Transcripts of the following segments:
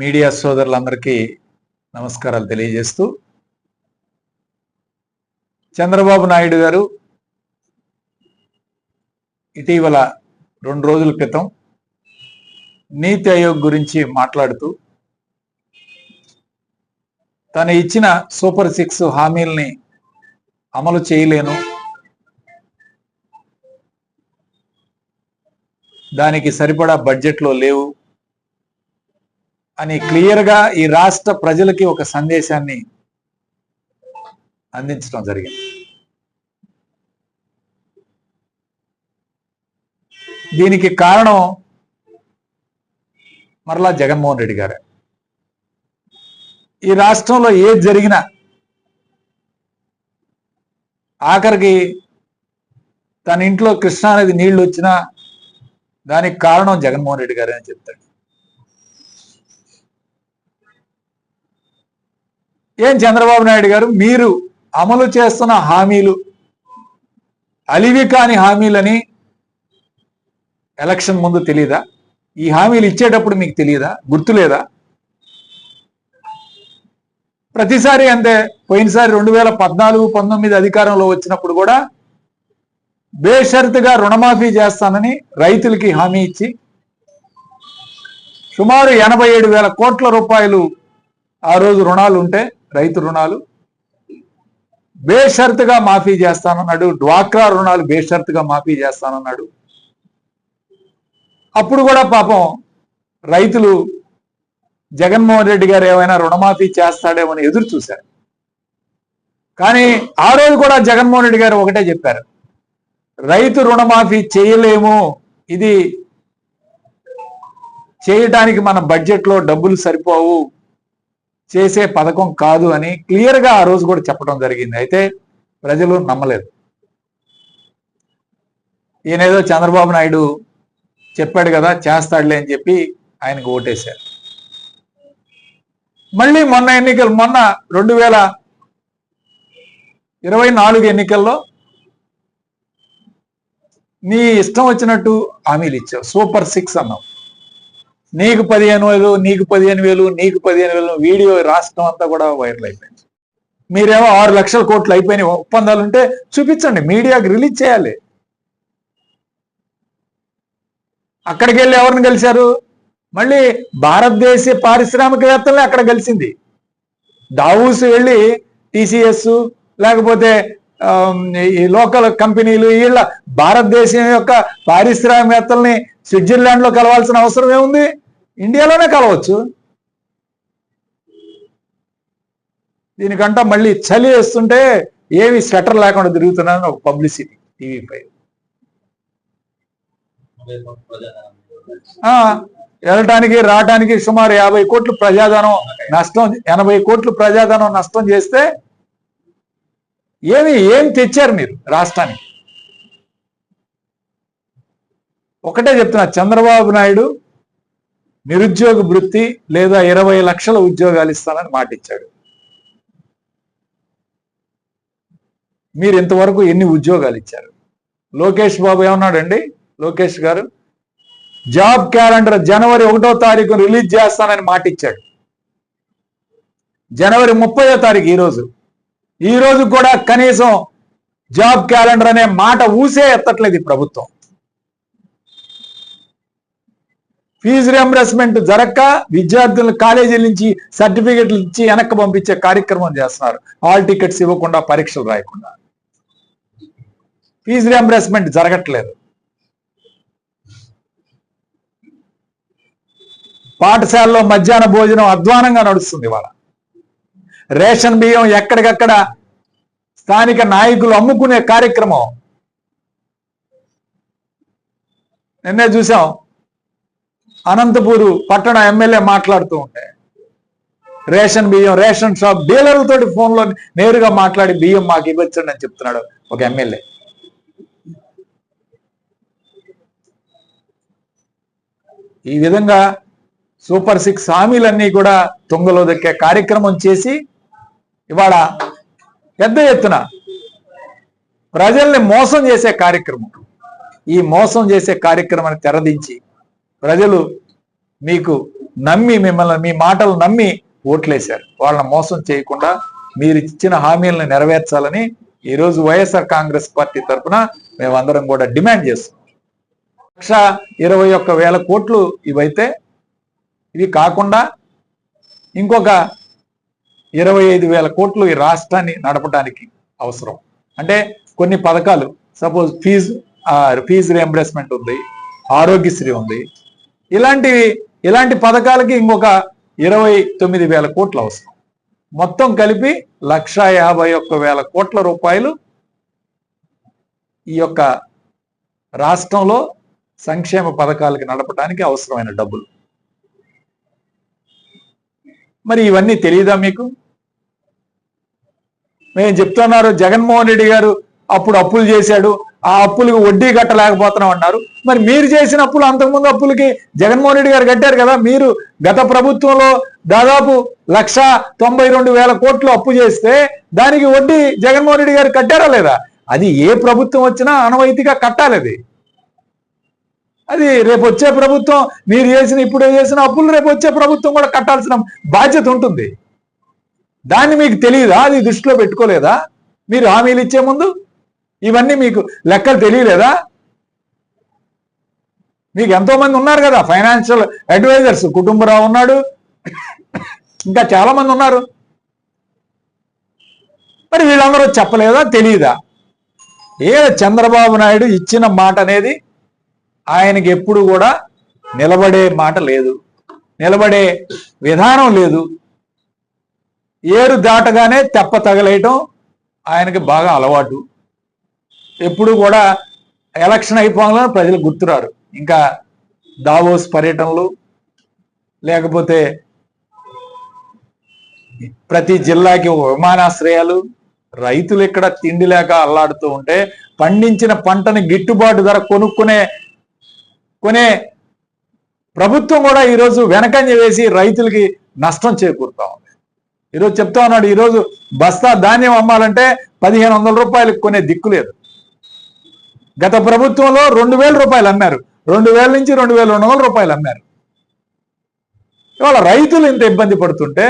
Media సోదరులందరికీ నమస్కారాలు తెలియజేస్తూ చంద్రబాబు నాయుడు గారు ఇటీవల రెండు రోజుల క్రితం నీతి ఆయోగ్ గురించి మాట్లాడుతూ తను ఇచ్చిన సూపర్ సిక్స్ హామీల్ని అమలు చేయలేను. దానికి సరిపడా బడ్జెట్లో లేవు. అని క్లియర్గా ఈ రాష్ట్ర ప్రజలకి ఒక సందేశాన్ని అందించడం జరిగింది. దీనికి కారణం మరలా జగన్మోహన్ రెడ్డి గారే. ఈ రాష్ట్రంలో ఏది జరిగినా ఆఖరికి తన ఇంట్లో కృష్ణానది నీళ్ళు వచ్చినా దానికి కారణం జగన్మోహన్ రెడ్డి గారే అని చెప్తాడు. ఏం చంద్రబాబు నాయుడు గారు? మీరు అమలు చేస్తున్న హామీలు అలివి కాని హామీలని ఎలక్షన్ ముందు తెలియదా ఈ హామీలు ఇచ్చేటప్పుడు మీకు తెలియదా గుర్తులేదా? ప్రతిసారి అంతే పోయినసారి రెండు వేల పద్నాలుగు పంతొమ్మిది అధికారంలో వచ్చినప్పుడు కూడా బేషరతుగా రుణమాఫీ చేస్తానని రైతులకి హామీ ఇచ్చి సుమారు ఎనభై ఏడు వేల కోట్ల రూపాయలు ఆ రోజు రుణాలు ఉంటే రైతు రుణాలు బేషరతుగా మాఫీ చేస్తానన్నాడు. డ్వాక్రా రుణాలు బేషరతుగా మాఫీ చేస్తానన్నాడు. అప్పుడు కూడా పాపం రైతులు జగన్మోహన్ రెడ్డి గారు ఏమైనా రుణమాఫీ చేస్తాడేమని ఎదురు చూశారు. కానీ ఆ రోజు కూడా జగన్మోహన్ రెడ్డి గారు ఒకటే చెప్పారు. రైతు రుణమాఫీ చేయలేము. ఇది చేయటానికి మన బడ్జెట్లో డబ్బులు సరిపోవు. చేసే పథకం కాదు అని క్లియర్గా ఆ రోజు కూడా చెప్పడం జరిగింది. అయితే ప్రజలు నమ్మలేదు. ఈయనేదో చంద్రబాబు నాయుడు చెప్పాడు కదా చేస్తాడులే అని చెప్పి ఆయనకు ఓటేశారు. మళ్ళీ మొన్న ఎన్నికలు మొన్న రెండు వేల ఇరవై నాలుగు ఎన్నికల్లో నీ ఇష్టం వచ్చినట్టు హామీలు ఇచ్చావు. సూపర్ సిక్స్ అన్నావు. నీకు పదిహేను వేలు నీకు పదిహేను వేలు నీకు పదిహేను వేలు వీడియో రాష్ట్రం అంతా కూడా వైరల్ అయిపోయింది. మీరేమో ఆరు లక్షల కోట్లు అయిపోయినాయి. ఒప్పందాలు ఉంటే చూపించండి. మీడియాకి రిలీజ్ చేయాలి. అక్కడికి వెళ్ళి ఎవరిని కలిశారు? మళ్ళీ భారతదేశ పారిశ్రామికవేత్తలే అక్కడ కలిసింది. దావూస్ వెళ్ళి టీసీఎస్ లేకపోతే ఈ లోకల్ కంపెనీలు వీళ్ళ భారతదేశం యొక్క పారిశ్రామికవేత్తల్ని స్విట్జర్లాండ్లో కలవాల్సిన అవసరం ఏముంది? ఇండియాలోనే కలవచ్చు. దీనికంట మళ్ళీ చలి వేస్తుంటే ఏమి స్వెటర్ లేకుండా తిరుగుతున్నాను ఒక పబ్లిసిటీ టీవీపై ఆ, వెళ్ళటానికి రావటానికి సుమారు యాభై కోట్లు ప్రజాధనం నష్టం ఎనభై కోట్లు ప్రజాధనం నష్టం చేస్తే ఏమి ఏం తెచ్చారు మీరు రాష్ట్రానికి? ఒకటే చెప్తున్నా చంద్రబాబు నాయుడు నిరుద్యోగ వృత్తి లేదా ఇరవై లక్షల ఉద్యోగాలు ఇస్తానని మాటిచ్చాడు. మీరు ఇంతవరకు ఎన్ని ఉద్యోగాలు ఇచ్చారు? లోకేష్ బాబు ఏమన్నాడండి? లోకేష్ గారు జాబ్ క్యాలెండర్ జనవరి ఒకటో తారీఖు రిలీజ్ చేస్తానని మాటిచ్చాడు. జనవరి ముప్పయో తారీఖు ఈరోజు ఈరోజు ఈ రోజు కూడా కనీసం జాబ్ క్యాలెండర్ అనే మాట ఊసే ఎత్తట్లేదు ఈ ప్రభుత్వం. ఫీజు రియంబర్స్మెంట్ జరక్క విద్యార్థులు కాలేజీల నుంచి సర్టిఫికెట్లు ఇచ్చి వెనక్కి పంపించే కార్యక్రమం చేస్తున్నారు. హాల్ టికెట్స్ ఇవ్వకుండా పరీక్షలు రాయకుండా. ఫీజు రియంబర్స్మెంట్ జరగట్లేదు. పాఠశాలలో మధ్యాహ్న భోజనం అధ్వానంగా నడుస్తుంది ఇవాళ. రేషన్ బియ్యం ఎక్కడికక్కడ స్థానిక నాయకులు అమ్ముకునే కార్యక్రమం. నిన్నే చూసాం అనంతపూరు పట్టణ ఎమ్మెల్యే మాట్లాడుతూ ఉండే రేషన్ బియ్యం రేషన్ షాప్ డీలర్లతోటి ఫోన్లో నేరుగా మాట్లాడి బియ్యం మాకు ఇవ్వచ్చండి అని చెప్తున్నాడు ఒక ఎమ్మెల్యే. ఈ విధంగా సూపర్ సిక్స్ హామీలన్నీ కూడా తుంగలో దక్కే కార్యక్రమం చేసి ఇవాళ పెద్ద ఎత్తున ప్రజల్ని మోసం చేసే కార్యక్రమం. ఈ మోసం చేసే కార్యక్రమాన్ని తెరదించి ప్రజలు మీకు నమ్మి మిమ్మల్ని మీ మాటలు నమ్మి ఓట్లేశారు. వాళ్ళని మోసం చేయకుండా మీరు ఇచ్చిన హామీలను నెరవేర్చాలని ఈరోజు వైఎస్ఆర్ కాంగ్రెస్ పార్టీ తరఫున మేమందరం కూడా డిమాండ్ చేస్తున్నాం. లక్ష ఇరవై ఒక్క వేల కోట్లు ఇవైతే ఇవి కాకుండా ఇంకొక ఇరవై ఐదు వేల కోట్లు ఈ రాష్ట్రాన్ని నడపడానికి అవసరం. అంటే కొన్ని పథకాలు సపోజ్ ఫీజు ఫీజు రియంబర్స్మెంట్ ఉంది ఆరోగ్యశ్రీ ఉంది ఇలాంటివి ఇలాంటి పథకాలకి ఇంకొక ఇరవై తొమ్మిది వేల కోట్లు అవసరం. మొత్తం కలిపి లక్ష యాభై ఒక్క వేల కోట్ల రూపాయలు ఈ యొక్క రాష్ట్రంలో సంక్షేమ పథకాలకి నడపడానికి అవసరమైన డబ్బులు. మరి ఇవన్నీ తెలియదా మీకు? మేము చెప్తున్నారు జగన్మోహన్ రెడ్డి గారు అప్పుడు అప్పులు చేశాడు ఆ అప్పులకు వడ్డీ కట్టలేకపోతున్నాం అన్నారు. మరి మీరు చేసిన అప్పులు అంతకుముందు అప్పులకి జగన్మోహన్ రెడ్డి గారు కట్టారు కదా మీరు గత ప్రభుత్వంలో దాదాపు లక్ష తొంభై రెండు వేల కోట్లు అప్పు చేస్తే దానికి వడ్డీ జగన్మోహన్ రెడ్డి గారు కట్టారా లేదా? అది ఏ ప్రభుత్వం వచ్చినా అనవైతిగా కట్టాలి అది. అది రేపు వచ్చే ప్రభుత్వం మీరు చేసిన ఇప్పుడు చేసిన అప్పులు రేపు వచ్చే ప్రభుత్వం కూడా కట్టాల్సిన బాధ్యత ఉంటుంది. దాన్ని మీకు తెలియదా అది దృష్టిలో పెట్టుకోలేదా? మీరు హామీలు ఇచ్చే ముందు ఇవన్నీ మీకు లెక్కలు తెలియలేదా? మీకు ఎంతో మంది ఉన్నారు కదా ఫైనాన్షియల్ అడ్వైజర్స్ కుటుంబరావు ఉన్నాడు. ఇంకా చాలా మంది ఉన్నారు. మరి వీళ్ళందరూ చెప్పలేదా తెలియదా ఏ చంద్రబాబు నాయుడు ఇచ్చిన మాట అనేది ఆయనకి ఎప్పుడు కూడా నిలబడే మాట లేదు. నిలబడే విధానం లేదు. ఏరు దాటగానే తెప్ప తగలేయటం ఆయనకి బాగా అలవాటు. ఎప్పుడు కూడా ఎలక్షన్ అయిపోగానే ప్రజలు గుర్తురారు. ఇంకా దావోస్ పర్యటనలు లేకపోతే ప్రతి జిల్లాకి విమానాశ్రయాలు రైతులు ఇక్కడ తిండి లేక అల్లాడుతూ ఉంటే పండించిన పంటని గిట్టుబాటు ధర కొనుక్కునే కొనే ప్రభుత్వం కూడా ఈరోజు వెనకంజ వేసి రైతులకి నష్టం చేకూరుతా ఉంది. ఈరోజు చెప్తా ఉన్నాడు ఈరోజు బస్తా ధాన్యం అమ్మాలంటే పదిహేను వందల రూపాయలకు కొనే దిక్కు లేదు. గత ప్రభుత్వంలో రెండు వేల రూపాయలు అమ్మారు. రెండు వేల నుంచి రెండు వేల రెండు వందల రూపాయలు అమ్మారు. ఇవాళ రైతులు ఇంత ఇబ్బంది పడుతుంటే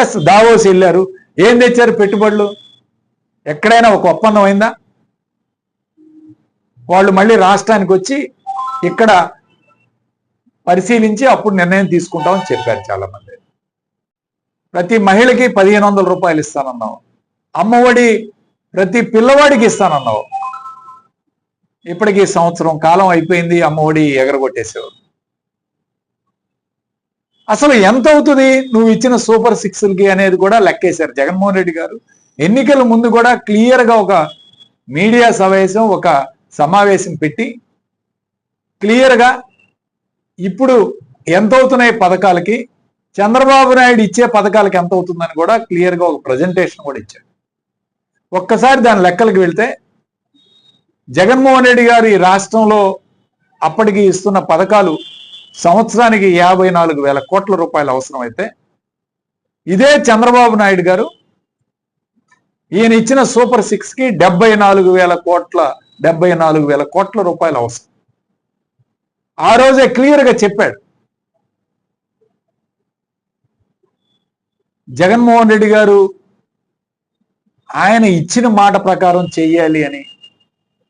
ఎస్ దావోస్ వెళ్ళారు. ఏం తెచ్చారు పెట్టుబడులు? ఎక్కడైనా ఒక ఒప్పందం అయిందా? వాళ్ళు మళ్ళీ రాష్ట్రానికి వచ్చి ఇక్కడ పరిశీలించి అప్పుడు నిర్ణయం తీసుకుంటామని చెప్పారు చాలా మంది ప్రతి మహిళకి పదిహేను వందల రూపాయలు ఇస్తానన్నావు. అమ్మఒడి ప్రతి పిల్లవాడికి ఇస్తానన్నావు. ఇప్పటికీ సంవత్సరం కాలం అయిపోయింది అమ్మఒడి ఎగరగొట్టేసేవారు అసలు ఎంత అవుతుంది? నువ్వు ఇచ్చిన సూపర్ సిక్స్లకి అనేది కూడా లెక్కేశారు జగన్మోహన్ రెడ్డి గారు. ఎన్నికల ముందు కూడా క్లియర్గా ఒక మీడియా సమావేశం ఒక సమావేశం పెట్టి క్లియర్గా ఇప్పుడు ఎంత అవుతున్నాయి పథకాలకి? చంద్రబాబు నాయుడు ఇచ్చే పథకాలకి ఎంత అవుతుందని కూడా క్లియర్గా ఒక ప్రజెంటేషన్ కూడా ఇచ్చాడు. ఒక్కసారి దాని లెక్కలకు వెళ్తే జగన్మోహన్ రెడ్డి గారు ఈ రాష్ట్రంలో అప్పటికి ఇస్తున్న పథకాలు సంవత్సరానికి యాభై నాలుగు వేల కోట్ల రూపాయలు అవసరమైతే ఇదే చంద్రబాబు నాయుడు గారు ఈయన ఇచ్చిన సూపర్ సిక్స్కి డెబ్బై నాలుగు వేల కోట్ల డెబ్బై నాలుగు వేల కోట్ల రూపాయలు అవసరం. ఆ రోజే క్లియర్గా చెప్పాడు. జగన్మోహన్ రెడ్డి గారు ఆయన ఇచ్చిన మాట ప్రకారం చెయ్యాలి అని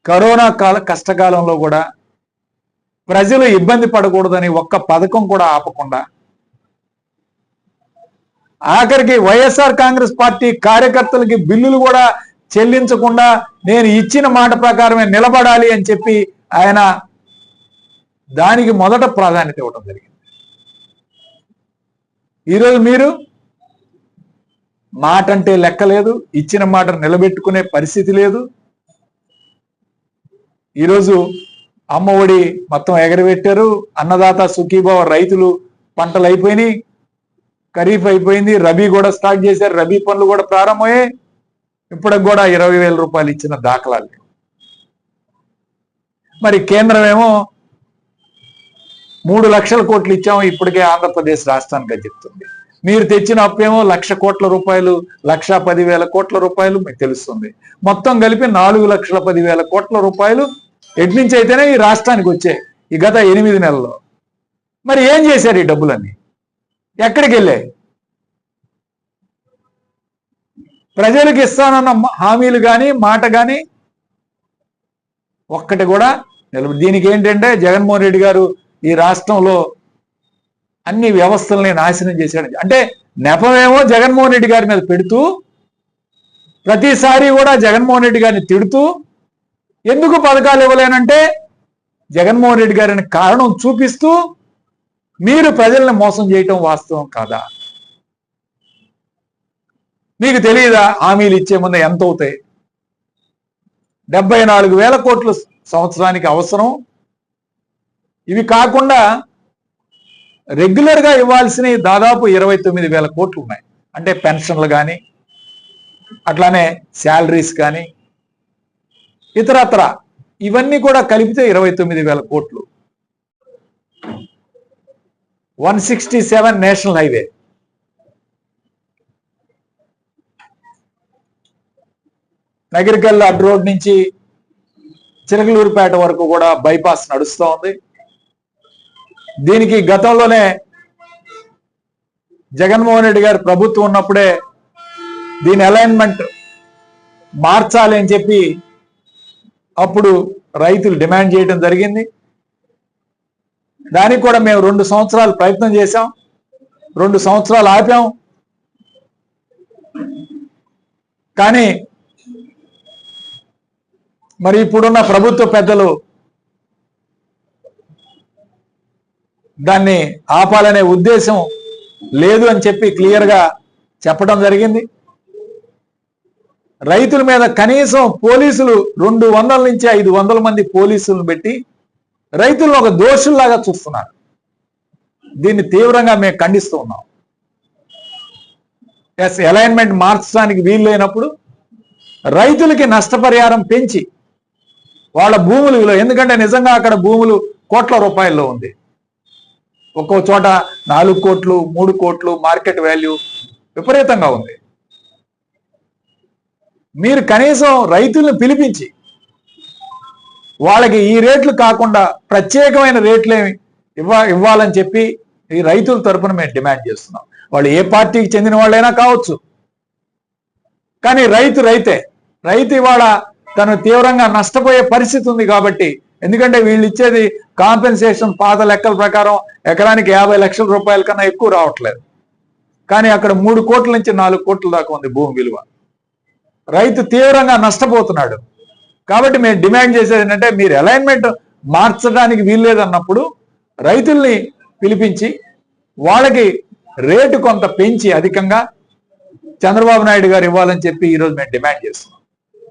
కరోనా కాల కష్టకాలంలో కూడా ప్రజలు ఇబ్బంది పడకూడదని ఒక్క పథకం కూడా ఆపకుండా ఆఖరికి వైఎస్ఆర్ కాంగ్రెస్ పార్టీ కార్యకర్తలకి బిల్లులు కూడా చెల్లించకుండా నేను ఇచ్చిన మాట ప్రకారమే నిలబడాలి అని చెప్పి ఆయన దానికి మొదట ప్రాధాన్యత ఇవ్వడం జరిగింది. ఈరోజు మీరు మాట అంటే లెక్క లేదు ఇచ్చిన మాట నిలబెట్టుకునే పరిస్థితి లేదు. ఈరోజు అమ్మఒడి మొత్తం ఎగరబెట్టారు. అన్నదాత సుఖీభావ రైతులు పంటలు అయిపోయినాయి. ఖరీఫ్ అయిపోయింది. రబీ కూడా స్టార్ట్ చేశారు. రబీ పనులు కూడా ప్రారంభమయ్యాయి. ఇప్పటికి కూడా ఇరవై వేల రూపాయలు ఇచ్చిన దాఖలాలు. మరి కేంద్రం ఏమో మూడు లక్షల కోట్లు ఇచ్చాము. ఇప్పటికే ఆంధ్రప్రదేశ్ రాష్ట్రానికి అని చెప్తుంది. మీరు తెచ్చిన అప్పేమో లక్ష కోట్ల రూపాయలు లక్ష పదివేల కోట్ల రూపాయలు మీకు తెలుస్తుంది. మొత్తం కలిపి నాలుగు లక్షల పదివేల కోట్ల రూపాయలు ఎట్నుంచి అయితేనే ఈ రాష్ట్రానికి వచ్చాయి ఈ గత ఎనిమిది నెలల్లో. మరి ఏం చేశారు ఈ డబ్బులన్నీ? ఎక్కడికి వెళ్ళాయి? ప్రజలకు ఇస్తానన్న హామీలు కానీ మాట కానీ ఒక్కటి కూడా నిలబడి దీనికి ఏంటంటే జగన్మోహన్ రెడ్డి గారు ఈ రాష్ట్రంలో అన్ని వ్యవస్థల్ని నాశనం చేశాడు. అంటే నెపమేమో జగన్మోహన్ రెడ్డి గారి మీద పెడుతూ ప్రతిసారి కూడా జగన్మోహన్ రెడ్డి గారిని తిడుతూ ఎందుకు పథకాలు ఇవ్వలేనంటే జగన్మోహన్ రెడ్డి గారిని కారణం చూపిస్తూ మీరు ప్రజల్ని మోసం చేయటం వాస్తవం కాదా? మీకు తెలియదా హామీలు ఇచ్చే ముందు ఎంత అవుతాయి? డెబ్బై నాలుగు వేల కోట్లు సంవత్సరానికి అవసరం. ఇవి కాకుండా రెగ్యులర్గా ఇవ్వాల్సినవి దాదాపు ఇరవై తొమ్మిది వేల కోట్లు ఉన్నాయి. అంటే పెన్షన్లు కానీ అట్లానే శాలరీస్ కానీ ఇతరత్ర. ఇవన్నీ కూడా కలిపితే ఇరవై తొమ్మిది వేల కోట్లు. One sixty seven national highway. Nagarikal అడ్ రోడ్ నుంచి చిలకలూరుపేట వరకు కూడా బైపాస్ నడుస్తూ ఉంది దీనికి గతంలోనే జగన్మోహన్ రెడ్డి గారి ప్రభుత్వం ఉన్నప్పుడే దీని అలైన్మెంట్ మార్చాలి అని చెప్పి అప్పుడు రైతులు డిమాండ్ చేయడం జరిగింది. దానికి కూడా మేము రెండు సంవత్సరాలు ప్రయత్నం చేశాం. రెండు సంవత్సరాలు ఆపాం. కానీ మరి ఇప్పుడున్న ప్రభుత్వ పెద్దలు దాన్ని ఆపాలనే ఉద్దేశం లేదు అని చెప్పి క్లియర్గా చెప్పడం జరిగింది. రైతుల మీద కనీసం పోలీసులు రెండు వందల నుంచి ఐదు వందల మంది పోలీసులను పెట్టి రైతులను ఒక దోషుల్లాగా చూస్తున్నారు. దీన్ని తీవ్రంగా మేము ఖండిస్తూ ఉన్నాం. ఎస్ అలైన్మెంట్ మార్చడానికి వీలు లేనప్పుడు రైతులకి నష్టపరిహారం పెంచి వాళ్ళ భూములు విలువ ఎందుకంటే నిజంగా అక్కడ భూములు కోట్ల రూపాయల్లో ఉంది. ఒక్కో చోట నాలుగు కోట్లు మూడు కోట్లు మార్కెట్ వాల్యూ విపరీతంగా ఉంది. మీరు కనీసం రైతులను పిలిపించి వాళ్ళకి ఈ రేట్లు కాకుండా ప్రత్యేకమైన రేట్లు ఇవ్వ ఇవ్వాలని చెప్పి ఈ రైతుల తరపున మేము డిమాండ్ చేస్తున్నాం. వాళ్ళు ఏ పార్టీకి చెందిన వాళ్ళైనా కావచ్చు. కానీ రైతు రైతే రైతు ఇవాళ తను తీవ్రంగా నష్టపోయే పరిస్థితి ఉంది కాబట్టి ఎందుకంటే వీళ్ళు ఇచ్చేది కాంపెన్సేషన్ పాత లెక్కల ప్రకారం ఎకరానికి యాభై లక్షల రూపాయల కన్నా ఎక్కువ రావట్లేదు. కానీ అక్కడ మూడు కోట్ల నుంచి నాలుగు కోట్ల దాకా ఉంది భూమి విలువ. రైతు తీవ్రంగా నష్టపోతున్నాడు. కాబట్టి మేము డిమాండ్ చేసేది ఏంటంటే మీరు అలైన్మెంట్ మార్చడానికి వీల్లేదన్నప్పుడు రైతుల్ని పిలిపించి వాళ్ళకి రేటు కొంత పెంచి అధికంగా చంద్రబాబు నాయుడు గారు ఇవ్వాలని చెప్పి ఈరోజు మేము డిమాండ్ చేస్తున్నాం.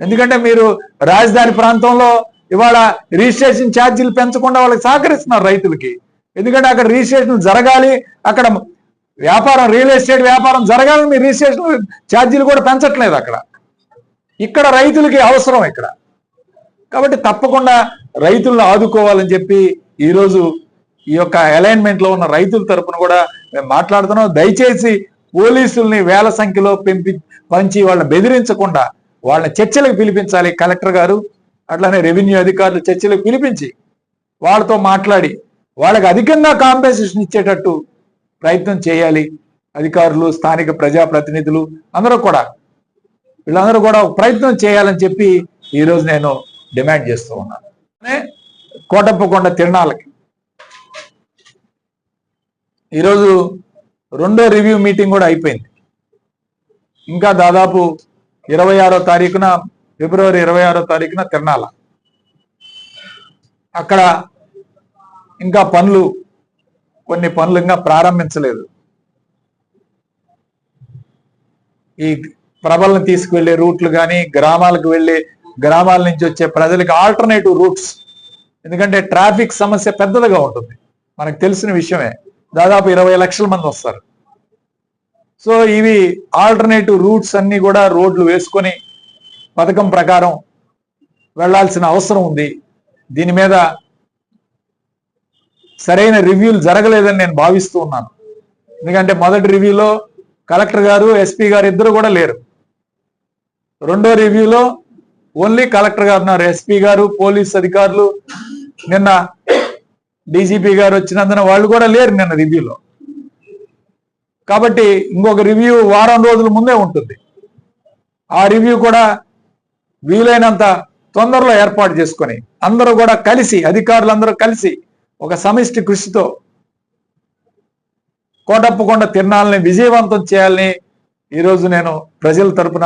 ఎందుకంటే మీరు రాజధాని ప్రాంతంలో ఇవాళ రిజిస్ట్రేషన్ ఛార్జీలు పెంచకుండా వాళ్ళకి సహకరిస్తున్నారు రైతులకి. ఎందుకంటే అక్కడ రిజిస్ట్రేషన్ జరగాలి అక్కడ వ్యాపారం రియల్ ఎస్టేట్ వ్యాపారం జరగాలని మీరు రిజిస్ట్రేషన్ ఛార్జీలు కూడా పెంచట్లేదు అక్కడ. ఇక్కడ రైతులకి అవసరం ఇక్కడ. కాబట్టి తప్పకుండా రైతులను ఆదుకోవాలని చెప్పి ఈరోజు ఈ యొక్క అలైన్మెంట్లో ఉన్న రైతుల తరపున కూడా మేము మాట్లాడుతున్నాం. దయచేసి పోలీసుల్ని వేల సంఖ్యలో పెంపి పంచి వాళ్ళని బెదిరించకుండా వాళ్ళని చర్చలకు పిలిపించాలి. కలెక్టర్ గారు అట్లానే రెవెన్యూ అధికారులు చర్చలకు పిలిపించి వాళ్ళతో మాట్లాడి వాళ్ళకి అధికంగా కాంపెన్సేషన్ ఇచ్చేటట్టు ప్రయత్నం చేయాలి. అధికారులు స్థానిక ప్రజాప్రతినిధులు అందరూ కూడా వీళ్ళందరూ కూడా ఒక ప్రయత్నం చేయాలని చెప్పి ఈరోజు నేను డిమాండ్ చేస్తూ ఉన్నాను. కోటప్పకొండ తిరణాలకి. ఈరోజు రెండో రివ్యూ మీటింగ్ కూడా అయిపోయింది. ఇంకా దాదాపు ఇరవై ఆరో తారీఖున ఫిబ్రవరి ఇరవై ఆరో తారీఖున తిరణాల. అక్కడ ఇంకా పనులు కొన్ని పనులు ఇంకా ప్రారంభించలేదు. ఈ ప్రభలను తీసుకువెళ్ళే రూట్లు కానీ గ్రామాలకు వెళ్ళే గ్రామాల నుంచి వచ్చే ప్రజలకు ఆల్టర్నేటివ్ రూట్స్ ఎందుకంటే ట్రాఫిక్ సమస్య పెద్దదిగా ఉంటుంది. మనకు తెలిసిన విషయమే. దాదాపు ఇరవై లక్షల మంది వస్తారు. సో ఇవి ఆల్టర్నేటివ్ రూట్స్ అన్ని కూడా రోడ్లు వేసుకొని పథకం ప్రకారం వెళ్ళాల్సిన అవసరం ఉంది. దీని మీద సరైన రివ్యూలు జరగలేదని నేను భావిస్తూ ఉన్నాను. ఎందుకంటే మొదటి రివ్యూలో కలెక్టర్ గారు ఎస్పీ గారు ఇద్దరు కూడా లేరు. రెండో రివ్యూలో ఓన్లీ కలెక్టర్ గారు ఉన్నారు. ఎస్పీ గారు పోలీస్ అధికారులు. నిన్న డీజీపీ గారు వచ్చినందున వాళ్ళు కూడా లేరు నిన్న రివ్యూలో. కాబట్టి ఇంకొక రివ్యూ వారం రోజుల ముందే ఉంటుంది. ఆ రివ్యూ కూడా వీలైనంత తొందరలో ఏర్పాటు చేసుకొని అందరూ కూడా కలిసి అధికారులందరూ కలిసి ఒక సమిష్టి కృషితో కోటప్పకొండ తిరణాలని విజయవంతం చేయాలని ఈరోజు నేను ప్రజల తరపున